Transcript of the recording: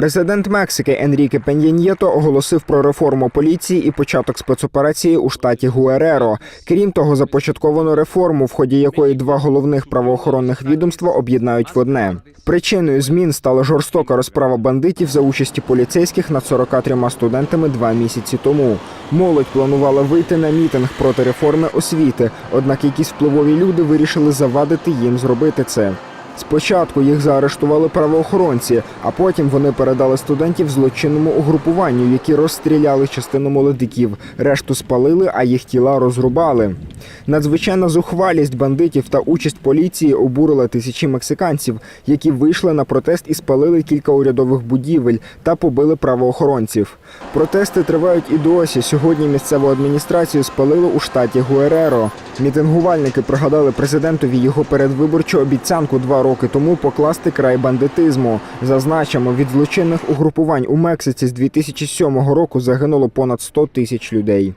Президент Мексики Енріке Пеньяньєто оголосив про реформу поліції і початок спецоперації у штаті Гуереро. Крім того, започатковано реформу, в ході якої два головних правоохоронних відомства об'єднають в одне. Причиною змін стала жорстока розправа бандитів за участі поліцейських над 43 студентами два місяці тому. Молодь планувала вийти на мітинг проти реформи освіти, однак якісь впливові люди вирішили завадити їм зробити це. Спочатку їх заарештували правоохоронці, а потім вони передали студентів злочинному угрупуванню, які розстріляли частину молодиків, решту спалили, а їх тіла розрубали. Надзвичайна зухвалість бандитів та участь поліції обурила тисячі мексиканців, які вийшли на протест і спалили кілька урядових будівель та побили правоохоронців. Протести тривають і досі. Сьогодні місцеву адміністрацію спалили у штаті Гуереро. Мітингувальники пригадали президентові його передвиборчу обіцянку два роки тому покласти край бандитизму. Зазначимо, від злочинних угрупувань у Мексиці з 2007 року загинуло понад 100 тисяч людей.